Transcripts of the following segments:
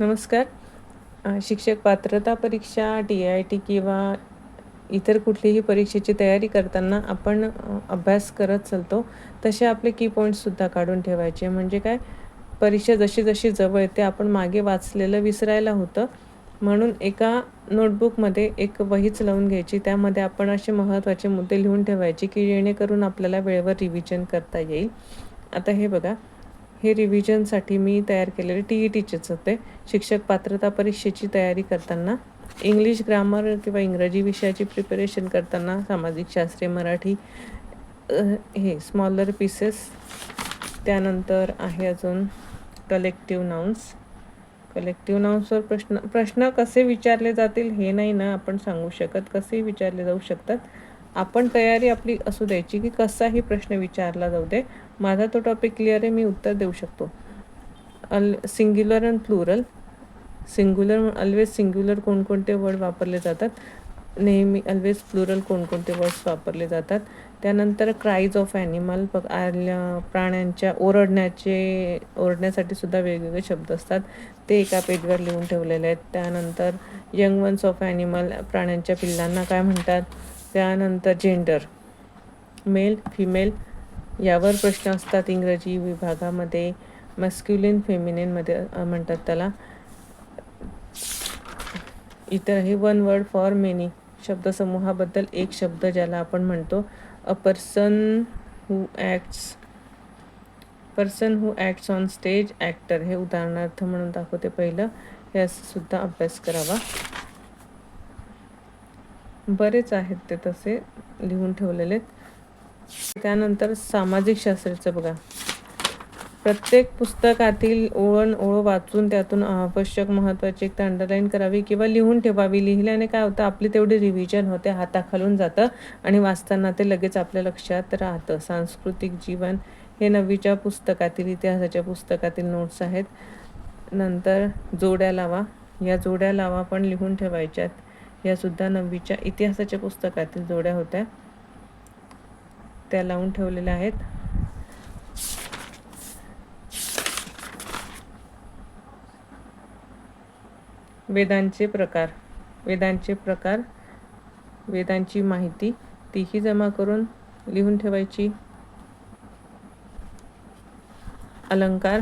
नमस्कार. शिक्षक पात्रता परीक्षा टी आय टी किंवा इतर कुठलीही परीक्षेची तयारी करताना आपण अभ्यास करत चालतो. तसे आपले की पॉईंट्ससुद्धा काढून ठेवायचे. म्हणजे काय? परीक्षा जशी जशी जवळ येते आपण मागे वाचलेलं विसरायला होतं. म्हणून एका नोटबुकमध्ये एक वहीच लावून घ्यायची. त्यामध्ये आपण असे महत्त्वाचे मुद्दे लिहून ठेवायचे की जेणेकरून आपल्याला वेळेवर रिव्हिजन करता येईल. आता हे बघा. हे रिव्हिजनसाठी मी तयार केलेले टी ई टीचेच होते. शिक्षक पात्रता परीक्षेची तयारी करताना इंग्लिश ग्रामर किंवा इंग्रजी विषयाची प्रिपरेशन करताना सामाजिक शास्त्रीय मराठी हे स्मॉलर पीसेस त्यानंतर आहे अजून कलेक्टिव्ह नाउन्स कलेक्टिव्ह नाउन्सवर प्रश्न प्रश्न कसे विचारले जातील हे नाही ना आपण सांगू शकत. कसेही विचारले जाऊ शकतात? आपण तयारी आपली असू द्यायची की कसाही प्रश्न विचारला जाऊ दे. माझा तो टॉपिक क्लिअर आहे मी उत्तर देऊ शकतो. All singular and plural singular always singular कोणकोणते वर्ड वापरले जातात? नेहमी ऑलवेज प्लुरल कोणकोणते वर्ड्स वापरले जातात? त्यानंतर क्राईज ऑफ ॲनिमल बघ आल्या प्राण्यांच्या ओरडण्याचे ओरडण्यासाठी सुद्धा वेगवेगळे शब्द असतात. ते एका पेजवर लिहून ठेवलेले आहेत. त्यानंतर यंग वन्स ऑफ ॲनिमल प्राण्यांच्या पिल्लांना काय म्हणतात? त्यानंतर जेंडर मेल फिमेल यावर प्रश्न असतात इंग्रजी विभागामध्ये. मस्क्युलिन फेमिनिनमध्ये म्हणतात त्याला. इतर हे वन वर्ड फॉर मेनी शब्दसमूहाबद्दल एक शब्द ज्याला आपण म्हणतो a person who acts person who acts on stage actor हे उदाहरणार्थ म्हणून दाखवते पहिलं. हे असं सुद्धा अभ्यास करावा. बरेच आहेत ते तसे लिहून ठेवलेले त्यानंतर सामाजिक शास्त्राचं बघा. प्रत्येक पुस्तकातील ओळण ओळ वाचून त्यातून आवश्यक महत्त्वाची एक अंडरलाईन करावी किंवा लिहून ठेवावी. लिहिल्याने काय होतं? आपली तेवढी रिव्हिजन होते हाताखालून जातं आणि वाचताना ते लगेच आपल्या लक्षात राहतं. सांस्कृतिक जीवन हे नववीच्या पुस्तकातील इतिहासाच्या पुस्तकातील नोट्स आहेत. नंतर जोड्या लावा. या जोड्या लावा पण लिहून ठेवायच्यात. यासुद्धा नववीच्या इतिहासाच्या पुस्तकातील जोड्या होत्या. त्या लावून ठेवलेल्या आहेत. वेदांचे प्रकार वेदांचे प्रकार वेदांची माहिती तीही जमा करून लिहून ठेवायची. अलंकार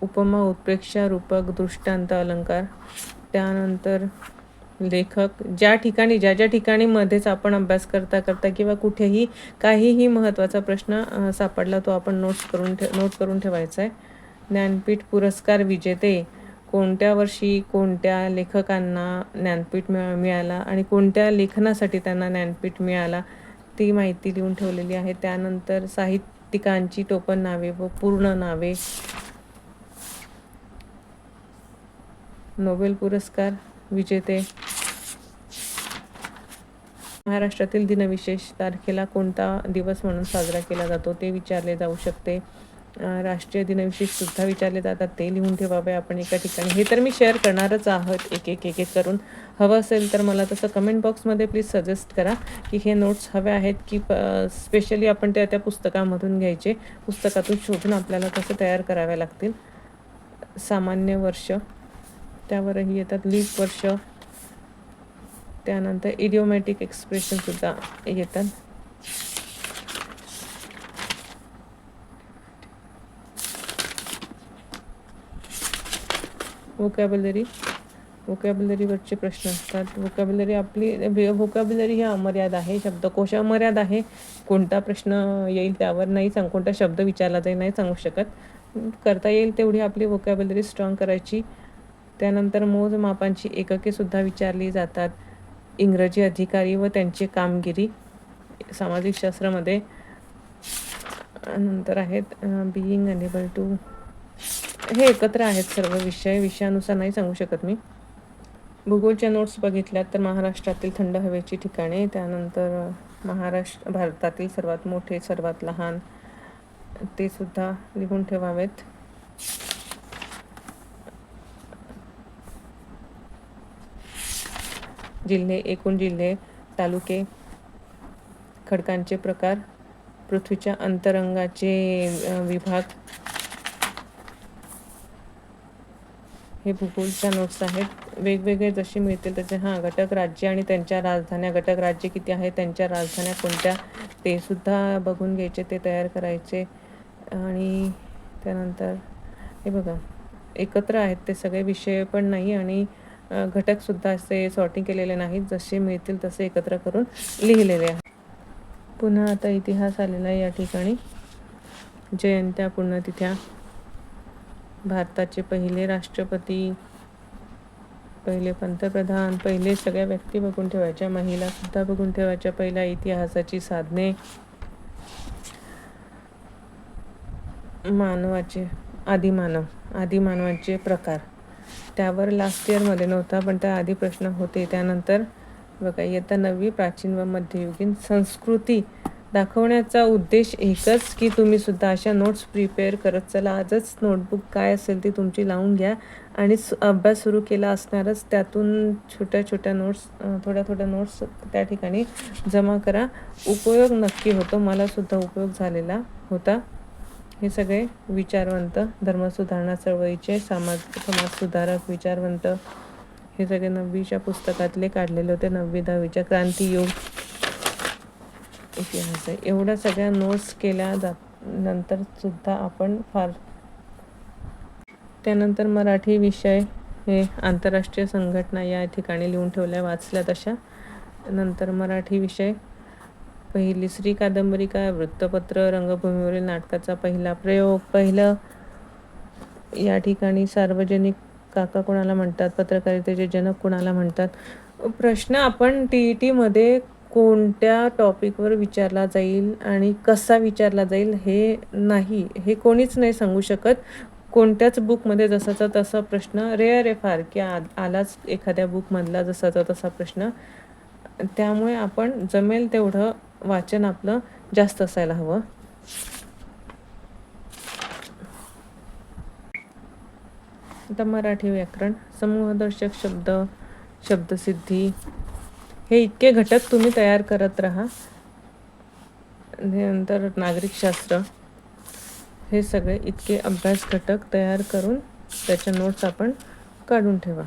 उपमा उत्प्रेक्षा रूपक दृष्टांत अलंकार. त्यानंतर लेखक ज्या ठिकाणी ज्या ज्या ठिकाणी मध्येच आपण अभ्यास करता करता किंवा कुठेही काहीही महत्त्वाचा प्रश्न सापडला तो आपण नोट्स करून ठे नोट करून ठेवायचा आहे. ज्ञानपीठ पुरस्कार विजेते. कोणत्या वर्षी कोणत्या लेखकांना ज्ञानपीठ मिळा मिळाला आणि कोणत्या लेखनासाठी त्यांना ज्ञानपीठ मिळाला ती माहिती लिहून ठेवलेली आहे. त्यानंतर साहित्यिकांची टोपण नावे व पूर्ण नावे. नोबेल पुरस्कार विजेते. महाराष्ट्रातील दिनविशेष तारखेला कोणता दिवस म्हणून साजरा केला जातो ते विचारले जाऊ शकते. राष्ट्रीय दिनविशेष सुद्धा विचारले जातात. ते लिहून ठेवावे आपण एका ठिकाणी. हे तर मी शेअर करणारच आहोत. एक एक एक एक करून. हवं असेल तर मला तसं कमेंट बॉक्समध्ये प्लीज सजेस्ट करा की हे नोट्स हवे आहेत की स्पेशली आपण त्या त्या पुस्तकामधून घ्यायचे. पुस्तकातून शोधून आपल्याला कसं तयार कराव्या लागतील. सामान्य वर्ष. त्यावरही येतात. लीप वर्ष. त्यानंतर इडिओमॅटिक एक्सप्रेशनसुद्धा येतात. वोकॅबलरी वोकॅबलरीवरचे प्रश्न असतात. वोकॅबलरी आपली वोकॅबलरी ही अमर्याद आहे शब्दकोश अमर्याद आहे. कोणता प्रश्न येईल त्यावर नाही सांग कोणता शब्द विचारला जाईल नाही सांगू शकत. करता येईल तेवढी आपली वोकॅबलरी स्ट्रॉंग करायची. त्यानंतर मोजमापांची एककेसुद्धा विचारली जातात. इंग्रजी अधिकारी व त्यांची कामगिरी सामाजिक शास्त्रामध्ये नंतर आहेत बिईंग अनेबल टू हे एकत्र आहेत सर्व विषय विषयानुसार नाही सांगू शकत मी. भूगोलच्या नोट्स बघितल्यात तर महाराष्ट्रातील थंड हवेची ठिकाणे त्यानंतर महाराष्ट्र भारतातील सर्वात मोठे सर्वात लहान ते सुद्धा लिहून ठेवावेत. जिल्हे एकूण जिल्हे तालुके खडकांचे प्रकार पृथ्वीच्या अंतरंगाचे विभाग. हे भूगोलच्या नोट्स आहेत. वेगवेगळे जसे मिळतील तसे. हां घटक राज्य आणि त्यांच्या राजधान्या. घटक राज्य किती आहे? त्यांच्या राजधान्या कोणत्या? ते सुद्धा बघून घ्यायचे ते तयार करायचे. आणि त्यानंतर हे बघा. एकत्र आहेत ते सगळे विषय पण नाही आणि घटकसुद्धा असे सॉर्टिंग केलेले नाहीत. जसे मिळतील तसे एकत्र करून लिहिलेले आहे. पुन्हा आता इतिहास आलेला आहे या ठिकाणी. जयंत्या पुण्यतिथ्या भारताचे पहिले राष्ट्रपती पहिले पंतप्रधान पहिले सगळ्या व्यक्ती बघून ठेवायच्या महिलासुद्धा बघून ठेवायच्या पहिल्या इतिहासाची साधने. मानवाचे आदिमानव आदिमानवाचे प्रकार. त्यावर लास्ट इयरमध्ये नव्हता पण त्या आधी प्रश्न होते. त्यानंतर बघा इयत्ता नववी प्राचीन व मध्ययुगीन संस्कृती दाखवण्याचा उद्देश एकच की तुम्ही सुद्धा अशा नोट्स प्रिपेअर करत चला. आजच नोटबुक काय असेल ती तुमची लावून घ्या. आणि अभ्यास सुरू केला असणारच त्यातून छोट्या छोट्या नोट्स थोड्या थोड्या नोट्स त्या ठिकाणी जमा करा. उपयोग नक्की होतो. मलासुद्धा उपयोग झालेला होता. हे सगळे विचारवंत धर्मसुधारणा चळवळीचे समाज समाजसुधारक विचारवंत. हे सगळे नववीच्या पुस्तकातले काढलेले होते नववी दहावीच्या क्रांतियोग इतिहास आहे. एवढ्या सगळ्या नोट्स केल्या जात नंतर सुद्धा आपण फार त्यानंतर मराठी विषय हे आंतरराष्ट्रीय संघटना या ठिकाणी लिहून ठेवल्या वाचल्या तशा. नंतर मराठी विषय पहिली श्री कादंबरी काय? वृत्तपत्र रंगभूमीवरील नाटकाचा पहिला प्रयोग. पहिलं या ठिकाणी सार्वजनिक काका कोणाला म्हणतात? पत्रकारितेचे जनक कोणाला म्हणतात? प्रश्न आपण टी ई टीमध्ये कोणत्या टॉपिकवर विचारला जाईल आणि कसा विचारला जाईल हे नाही हे कोणीच नाही सांगू शकत. कोणत्याच बुकमध्ये जसाचा तसा प्रश्न रेअर आहे फार की आ आलाच एखाद्या बुकमधला जसाचा तसा प्रश्न. त्यामुळे आपण जमेल तेवढं वाचन आपलं जास्त असायला हवं. आता मराठी व्याकरण समूहदर्शक शब्द शब्दसिद्धी हे इतके घटक तुम्ही तयार करत राहा. नंतर नागरिकशास्त्र हे सगळे इतके अभ्यास घटक तयार करून त्याच्या नोट्स आपण काढून ठेवा.